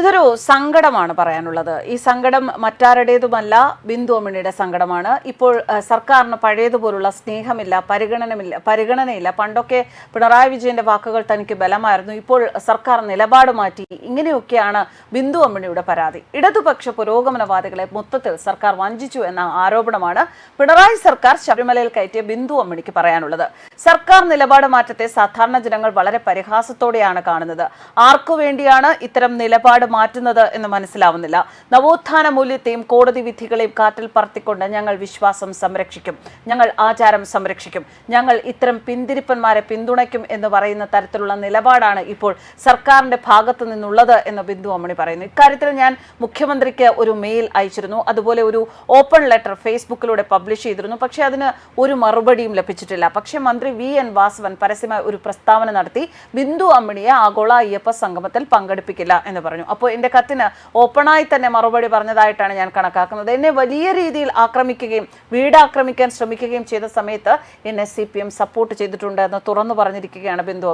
ഇതൊരു സങ്കടമാണ് പറയാനുള്ളത്. ഈ സങ്കടം മറ്റാരുടേതുമല്ല ബിന്ദു അമ്മിണിയുടെ സങ്കടമാണ്. ഇപ്പോൾ സർക്കാരിന് പഴയതുപോലുള്ള സ്നേഹമില്ല പരിഗണനമില്ല പരിഗണനയില്ല. പണ്ടൊക്കെ പിണറായി വിജയന്റെ വാക്കുകൾ തനിക്ക് ബലമായിരുന്നു. ഇപ്പോൾ സർക്കാർ നിലപാട് മാറ്റി ഇങ്ങനെയൊക്കെയാണ് ബിന്ദു അമ്മിണിയുടെ പരാതി. ഇടതുപക്ഷ പുരോഗമനവാദികളെ മൊത്തത്തിൽ സർക്കാർ വഞ്ചിച്ചു എന്ന ആരോപണമാണ് പിണറായി സർക്കാർ ശബരിമലയിൽ കയറ്റിയ ബിന്ദു അമ്മിണിക്ക് പറയാനുള്ളത്. സർക്കാർ നിലപാട് മാറ്റത്തെ സാധാരണ ജനങ്ങൾ വളരെ പരിഹാസത്തോടെയാണ് കാണുന്നത്. ആർക്കു വേണ്ടിയാണ് ഇത്തരം നിലപാട് മാറ്റുന്നത് എന്ന് മനസ്സിലാവുന്നില്ല. നവോത്ഥാന മൂല്യത്തെയും കോടതി വിധികളെയും കാറ്റിൽ പറത്തിക്കൊണ്ട് ഞങ്ങൾ വിശ്വാസം സംരക്ഷിക്കും. ഞങ്ങൾ ആചാരം സംരക്ഷിക്കും. ഞങ്ങൾ ഇത്തരം പിന്തിരിപ്പന്മാരെ പിന്തുണയ്ക്കും എന്ന് പറയുന്ന തരത്തിലുള്ള നിലപാടാണ് ഇപ്പോൾ സർക്കാരിന്റെ ഭാഗത്തു നിന്നുള്ളത് എന്ന് ബിന്ദു അമ്മണി പറയുന്നു. ഇക്കാര്യത്തിൽ ഞാൻ മുഖ്യമന്ത്രിക്ക് ഒരു മെയിൽ അയച്ചിരുന്നു. അതുപോലെ ഒരു ഓപ്പൺ ലെറ്റർ ഫേസ്ബുക്കിലൂടെ പബ്ലിഷ് ചെയ്തിരുന്നു. പക്ഷേ അതിന് ഒരു മറുപടിയും ലഭിച്ചിട്ടില്ല. പക്ഷേ മന്ത്രി വി എൻ വാസവൻ പരസ്യമായി ഒരു പ്രസ്താവന നടത്തി. ബിന്ദു അമ്മിണിയെ ആഗോള അയ്യപ്പ സംഗമത്തിൽ പങ്കെടുപ്പിക്കില്ല എന്ന് പറഞ്ഞു. അപ്പോൾ എന്റെ കത്തിന് ഓപ്പണായി തന്നെ മറുപടി പറഞ്ഞതായിട്ടാണ് ഞാൻ കണക്കാക്കുന്നത്. എന്നെ വലിയ രീതിയിൽ ആക്രമിക്കുകയും വീട് ആക്രമിക്കാൻ ശ്രമിക്കുകയും ചെയ്ത സമയത്ത് എന്നെ സി സപ്പോർട്ട് ചെയ്തിട്ടുണ്ട് എന്ന് തുറന്നു പറഞ്ഞിരിക്കുകയാണ് ബിന്ദു